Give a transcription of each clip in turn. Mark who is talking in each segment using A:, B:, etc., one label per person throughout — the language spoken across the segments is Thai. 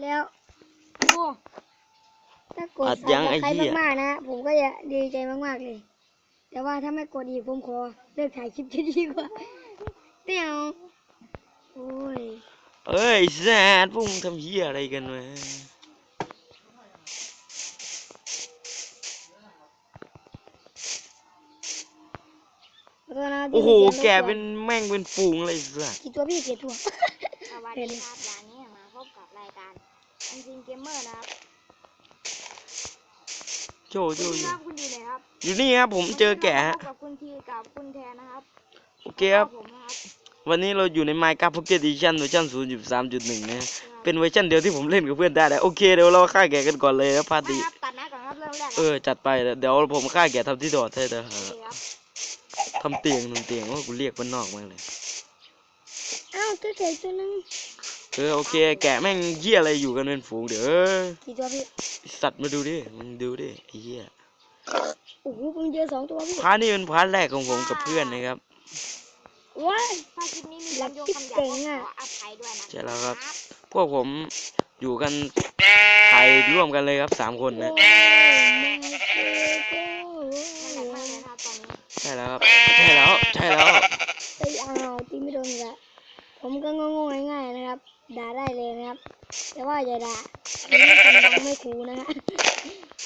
A: แล้ว
B: โอ้
A: ถ้ากด
C: อัด
A: ซั
C: ยั
A: บ
C: ง
A: ส
C: ไอ้
A: ไคร
C: เหี้ย
A: ต์มากๆนะผมก็จะดีใจมากๆเลย แต่ว่าถ้าไม่กดอีกผมขอเลิกถ่ายคลิปจะดีกว่าเตี้ยวโอ้ย
C: เอ้ยแซดพวกมึงทำเหี้ยอะไรกันวะ
A: ขอโทษนะที่
C: โอ้โห
A: มีสียงรบ
C: แก
A: ว
C: เป็นแม่งเป็นฝูงเลยสัส
A: กี่ตัวพี่กี่ตัว
B: สวัสดีครับวันนี้มาพบกับรายการ อันจริงเกมเมอร์นะครับ
C: โจโจ
B: คุณ
C: โจ
B: ครับคุณดีเลยครับ
C: อยู่นี่ครับผมเจอแกะฮะ
B: พบกับคุณทีกับคุณแทนนะครับ
C: โอเคครับ
B: แล้วก็ผมนะครับ
C: วันนี้เราอยู่ใน Minecraft Pocket Edition เวอร์ชัน0.3.1นะฮะเป็นเวอร์ชันเดียวที่ผมเล่นกับเพื่อนได้แล้วโอเคเดี๋ยวเราฆ่าแกะกันก่อนเลยครับพา
B: ไม่
C: ติ
B: ครับตัดหน้าก่อนครับเริ่มแรกค
C: เอ
B: รับ
C: อจัดไปเดี๋ยวผมฆ่าแกะทำที่โดดให้เถอะ
B: โอเคครับ
C: ทำเตียงทำเตียงว่ากูเรียกมันนอกมากเลย
A: อ้าวตัวเก๋ตัวนึง
C: เออโอเค แกะแม่งเหี้ยอะไรอยู่กันเป็นฝูงเดี๋ยวเออ
A: กี่ตัวพี่
C: ไอ้สัตว์มาดูดิมึงดูดิไอ้เหี้ย
A: โอ้โหผมเจอสองตัวพี่
C: พาร์ทนี้เป็นพาร์ทแรกของผมกับเพื่อนนะครับ
A: ว้าย
B: ถ้าคลิปนี้มี
A: หลัก
B: คำโยง
A: คิด
B: คำหยาบ
A: เก่ง
B: ก็
A: อะ
B: ขออภัยด้วยนะ
C: ใช่แล้วครับ พวกผมอยู่กันถ่ายร่วมกันเลยครับสามคน
A: โอ้
C: นะ
A: ย
B: มันแหลกมากเลยนะครับตอนนี้
C: ใช่แล้วครับใช่แล้วใช่แล้ว
A: ตีอ้าวตีไม่โดนอีกแล้วผมก็งงๆง่ายๆนะครับ ด่าได้เลยนะครับ แต่ว่าอย่าด่าไม่คนดังไม่คูลนะฮะ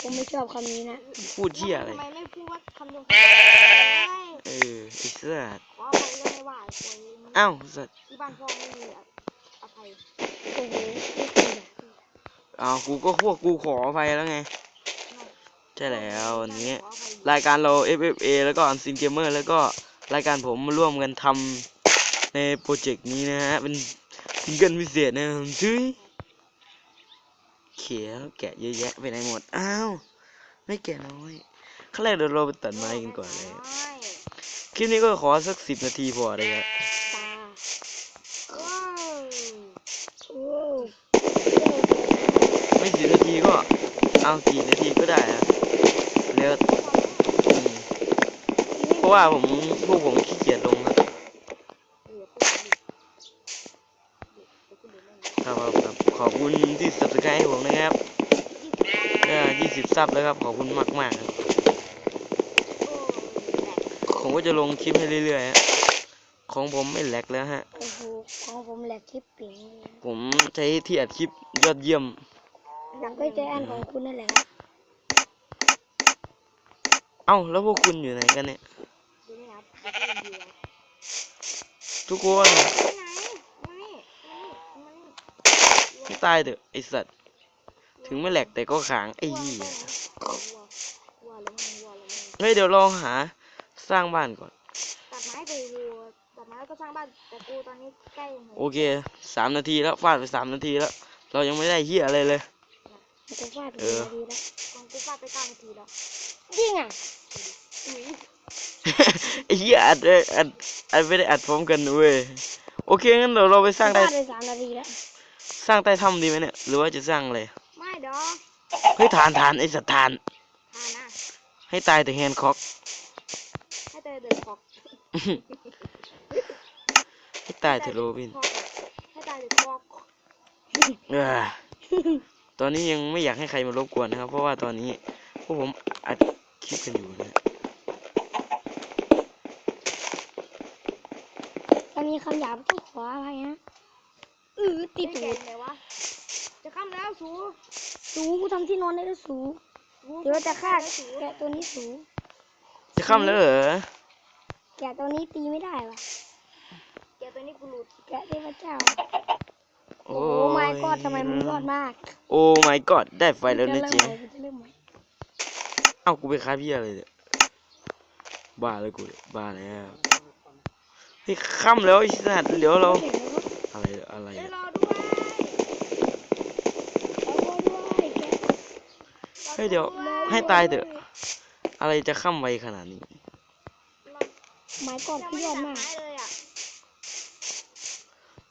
A: ผมไม่ชอบคำนี้นะ
C: พูดเหี้ยอะไร
B: ทำไมไม่พูดว่าคำโยงคำหยาบเลย
C: เออไอ้สัตว์
B: ขออภัยด้วยไม่ว่าไอ้คนนี้
C: อ้าวสัตว์
B: ที่บ้านพ่อไม่มีอภัย
A: โอ้โหไม่คุยอะ
C: อ้าวกูก็พวกกูขอไปแล้วไงใช่แล้ววันนี้
B: ขออภัย
C: รายการเรา FFA แล้วก็ Unseen Gamer แล้วก็รายการผมมาร่วมกันทำในโปรเจกต์นี้นะฮะเป็นซิงเกิลพิเศษนะจุ้ยเขียวแกะเยอะแยะไปไหนหมด อ้าว ไม่แกะน้อยขั้นแรกเดี๋ยวเราไปตัดไม้กันก่อนเลยคลิปนี้ก็ขอสักสิบนาทีพอเลยครับไม่สิบนาทีก็เอากี่นาทีก็ได้อะแล้วอืมเพราะว่าผมพวกผมขี้เกียจลง ครับครับครับครับขอบคุณที่ subscribe ให้ผมนะครับเออยี่สิบซับแล้วครับขอบคุณมากมากๆครับผมก็จะลงคลิปให้เรื่อยๆฮะของผมไม่แหลกแล้วฮะ
A: โอ้โหของผมแหลกคลิปปิ่งเลย
C: ผมใช้ที่อัดคลิปยอดเยี่ยม
A: หลังก็ใจอันของคุณนั่นแหละครับ
C: เอ้าแล้วพวกคุณอยู่ไหนกันเนี่ย
B: ดูนี่ครับดูที่อินเดีย
C: ทุกคน
B: ไปไหนมานี่มานี่มานี่
C: ให้ ตายเถอะไอสัตว์ ถึงไม่แหลกแต่ก็ขางไอ้
B: วัว
C: เหี้ย
B: ไปไหนวัววัวแล้วมึงวัวแล้วมึง
C: เฮ้ยเดี๋ยวลองหาสร้างบ้านก่อน
B: ตัดไม้ไปวัวตัดไม้แล้วก็สร้างบ้านแต่กูตอนนี้ใกล้
C: โอเคสามนาทีแล้วฟาดไปสามนาทีแล้ว เรายังไม่ได้เหี้ยอะไรเลย
A: มันจะฟาด
C: เอ
A: หัว
C: อ
A: ดีแล้ว
B: ของกูฟาดไปเก้านาทีแล้ว
A: จริงอะ
B: อุ้ย
C: ไอ้เหี้ยอัดเอ้ยอัดอัดไม่ได้อัดพร้อมกันเว้ยโอเคงั้นเดี๋ยวเราไปสร้างใต้
A: ฟาดไปสามนาทีแล้ว
C: สร้างใต้ถ้ำดีไหมเนี่ย หรือว่าจะสร้างอะไร
B: ไม่ดอก
C: เฮ้ยฐานฐานไอ้สัตว์ฐาน
B: ทานะ
C: ให้ตายแต่แฮนค็อก
B: ให้เตยเดินขอก
C: ให้ตายแต่โรบิน
B: ขอกให้ตายเดินขอก
C: เออตอนนี้ยังไม่อยากให้ใครมารบกวนนะครับ เพราะว่าตอนนี้พวกผมอัดคลิปกันอยู่นะ
A: ถ้ามีคำหยาบต้องขออภัยนะเออติด
B: ไม่
A: หู
B: แก่เลยวะ จะข้ามแล้วสู
A: สูกูทำที่นอนได้แล้วสู
B: สู
A: เดี๋ยวจะฆ่า
B: สู
A: แกะตัวนี้สู
C: จะค่ำแล้วเหรอ
A: แกะตัวนี้ตีไม่ได้วะ
B: แกตัวนี้กูหลุด
A: แกะเทพเจ้า
C: โอ้
A: โอ้ my god ทำไมมึงรอดมาก
C: โอ้ my god ได้ไฟแล้วนะ
A: กูจ
C: เจ๊
A: เริ่มใหม่กูจะเริ่มใหม่
C: เอ้ากูไปค้าพี่อะไรเนี่ยบ้าเลยกูเนี่ยบ้าแล้วเฮ้ยค่ำแล้วไอ้สัตว์เดี๋ยวเรา
A: เห็นไหมครับ
C: อะไรอะไร
B: เอ้ย
C: อะ
B: รอด้วย
A: เอาด้วยแกะ
C: เฮ้ยเดี๋ยวให้ตายเถอะ อะไรจะค่ำไวขนาดนี้
A: ไม้กอด
B: ยัง
A: พี่
B: ไม่
A: ยอด
B: ตัด
A: มาก
B: ไม้เลยอะ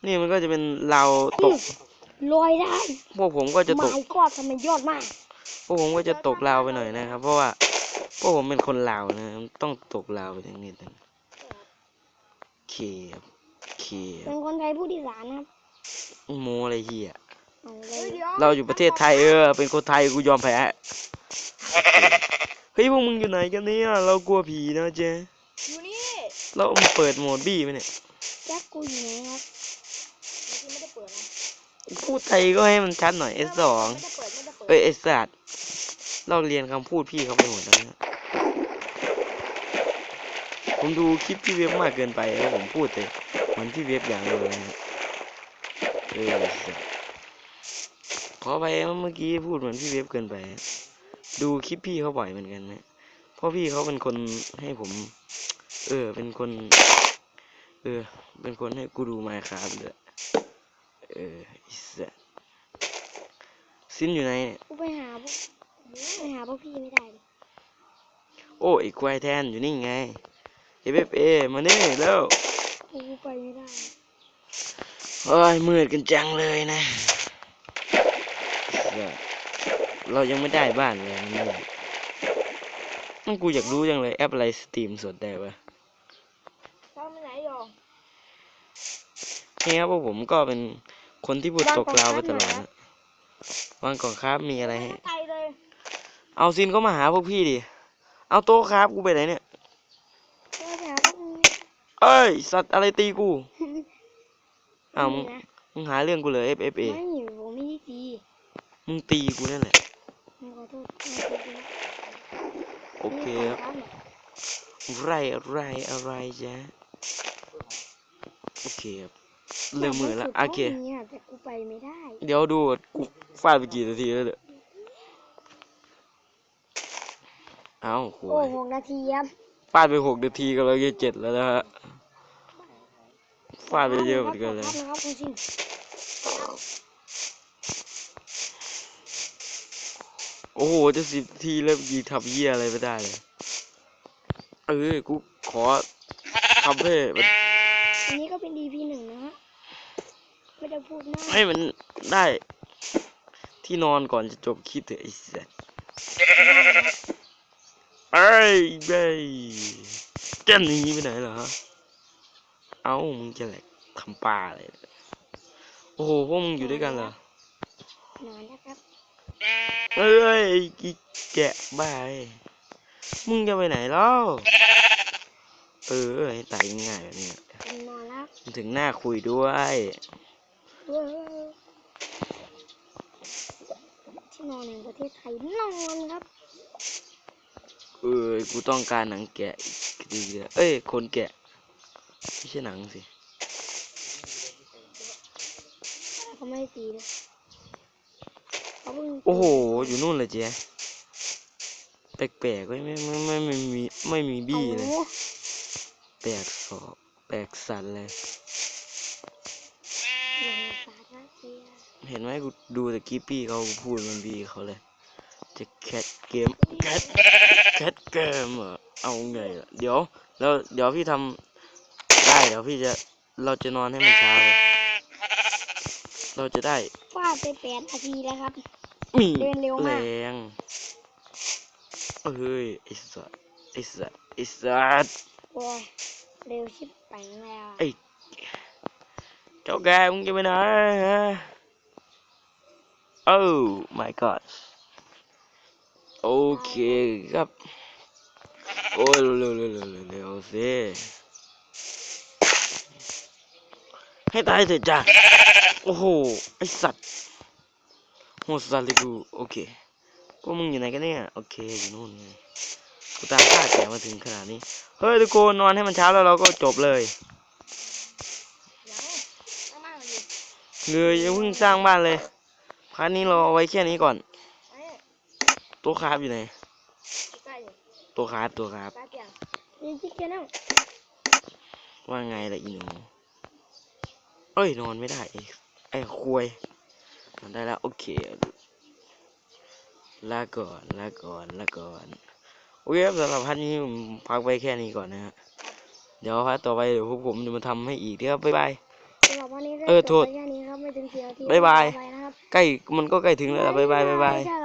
C: นี่มันก็จะเป็นเราวตก
A: ลอยได้
C: พวกผมก็จะตก
A: ไม้กอดทำไมยอดมาก
C: พวกผมก็จะตกราวไปหน่อยนะครับ เพราะว่าพวกผมเป็นคนลาวนะต้องตกราวไปทั้งนิดนึงโอเคครับโอ เคค
A: เป็
C: รับ
A: นคนไทยผู้ดีสารนะครับ
C: โมอะไรเหี้ย
A: เอาเล
B: เฮ้ย
A: ย
B: เดี๋ยว
C: เราอยู่ประเทศไทยเออ เป็นคนไทยกูยอมแพ้เฮ้ยพวกมึงอยู่ไหนกันเนี่ยเรากลัวผีนะเจ๊
B: อยู่นี่
C: เรามาเปิดโหมดบี้ไหมเนี่ย
A: แจ็คกูอยู่ไหนครับ
B: เมื่อกี้ไม่ได้เปิดนะ
C: พูดไทยก็ให้มันชัดหน่อย S สอง
B: ไม่ได้เปิดไม่ได้เปิด
C: เอ้ยไอสัตว์เราเรียนคำพูดพี่เขาไปหมดแล้วนะผมดูคลิปพี่เว็บมากเกินไปแล้วผมพูดเลยเห มือนพี่เว็บอย่างเดียวเลยนะเออไอ้สัตว์ขอไปเมื่อกี้พูดเหมือนพี่เว็บเกินไป ดูคลิปพี่เขาบ่อยเหมือนกันนะเพราะพี่เขาเป็นคนให้ผม เออ เป็นคน เออ เป็นคนให้กูดูมาครับเลยเออไอ้สัตว์ซินอยู่ไหนเนี่ย
A: กูไปหาพวกไปหาพวกพี่ไม่ได้เลย
C: โอ้ไอ้ควายแทนอยู่นี่ไงเอฟเอฟเอมาเนี่แล้ว
A: กูไปไม่ได้
C: เฮ้ยมืดกันจังเลยนะเหี้ยเรายังไม่ได้บ้านเลยนี่นั่นกูอยากรู้จังเลยแอปอะไรสตรีมสดได้ปะ
B: ทำไปไหนหยอง
C: นี่ครับพวกผมก็เป็นคนที่พูดตกลาวไปตลอดนะวางก่อนครับมีอะไรให้
B: ไกลเลย
C: เอาซินก็มาหาพวกพี่ดิ เอาโต๊ะครับกูไปไหนเนี่ย
A: กูไปหาพวกมึง
C: เอ้ย สัตว์อะไรตีกูอ้าวมึง
A: นะ
C: มึงหาเรื่องกูเลย F F A
A: ไม่ผมไม่ได้ตี
C: มึงตีกูนั่นแหละ
A: ผมขอโทษขอโทษนะ
C: โอเค
A: นี่
C: ครับ
A: ขอเนี่ย
C: ไรอะไรอะไรจ๊ะโอเคครับเริ่มมือแล้วโอเค
A: ยากที่สุดพวกนี้ะแต่กูไปไม่ได้
C: เดี๋ยวดูกูฟาดไปกี่นาทีแล้วเด้อเอ้าโห
A: โอ้หกนาทีครับ
C: ฟาดไปหกนาทีก็เราจะเจ็ดแล้วนะฮะฟาดไปเยอะเหมือนกันเลย
A: ขบคุณครับคุณชิน
C: โอ้โหจะสิบนาทีแล้วยีทับเยี่ยอะไรไม่ได้เลยเออกูขอทำให้มัน
A: อันนี้ก็เป็น EP หนึ่งนะฮะไม่ได้พูดมาก
C: ให้มันได้ที่นอนก่อนจะจบคลิปเถอะไอ้สัส เอ้ยเบ้ยจะหนีไปไหนเหรอฮะเอ้ามึงจะแหลกทำปลาอะไรเนี่ยโอ้โหพวกมึงอยู่ด้วยกันเหรอ
A: นอนนะครับ
C: เอ้ยไอ้อีแกะบ้าเอ้ยมึงจะไปไหนแล้วเออให้ตายง่ายๆแบบนี้
A: เป็นนอนแล้ว
C: ถึงหน้าคุยด้วย
A: เว้ยที่นอนในประเทศไทยนอนครับ
C: เอ้ยกูต้องการหนังแกะอีกทีเดียวเอ้ยคนแกะไม่ใช่หนังสิ
A: เขาไม่ได้ตีเลยเขาเพิ่ง
C: โอ้โหอยู่นู่นเลยเจ๊แปลกๆไม่ไม่ไม่ไม่ไม่มีไม่มีบี้เลย
A: อา
C: แปลกสอบแปลกสันเลย
A: อย่างสาธารณเสีย
C: เห็นไหมกูดูแต่กี้ปี้เขาพูดมันบีเขาเลย จะแคทเกมแคทแคทเกมเหรอเอาไงล่ะเดี๋ยวแล้วเดี๋ยวพี่ทำได้เดี๋ยวพี่จะเราจะนอนให้มันเช้าเลยเราจะได้
A: ฟาดไปแปดนาทีแล้วครับ
C: มี
A: เดินเร็ว
C: แร
A: มาก
C: งเอ้ยไอ้สัสไอ้สัสไอ้สัส
A: โอ้ยเร็วชิบไปแล้ว
C: ไอ้เจ้าแกมึงจะไปไหนฮะโอ้ my god โอเคครับ โอ้ยเร็วเร็วเร็วเร็วเร็วสิให้ตายเถอะจ้ะโอ้โห ไอสัตว์โหดสัตว์เลยกู โอเคพวกมึงอยู่ไหนกันเนี่ย โอเค อยู่นู่นไงกูตามฆ่าแกมาถึงขนาดนี้ เฮ้ยทุกคนนอนให้มันเช้าแล้วเราก็จบเลย
B: ยังต้องมาอยู่
C: เลยอย่าเพิ่งสร้างบ้านเลยพาร์ทนี้เราเอาไว้แค่นี้ก่อน
B: เอ้ย
C: ตัวคราฟอยู่ไหน
B: ใกล้อยู่
C: ตัวคราฟตัวคราฟ
B: ใกล้เปียง
A: นี่คิดกันแล้ว
C: ว่าไงล่ะอีหนูเอ้ยนอนไม่ได้ไอ้ไอ้ควยนอนได้แล้วโอเคลาก่อนลาก่อนลาก่อนโอเคครับสำหรับพาร์ทนี้ผมพักไว้แค่นี้ก่อนนะฮะเดี๋ยวพาร์ทต่อไปเดี๋ยวพวกผมจะมาทำให้อีกนะครับบ๊ายบาย
A: สำหรับวันนี้ก็
C: เออ
A: จ
C: โท
A: บ
C: ษ
A: ไปแค่นี้ครับไม่ถึงสี่นาที
C: บ๊ายบาย
A: ต่อไปนะครับ
C: ใกล้มันก็ใกล้ถึงแล้วล่ะบ๊ายบายบ๊ายบาย
A: ไม่ใช่หร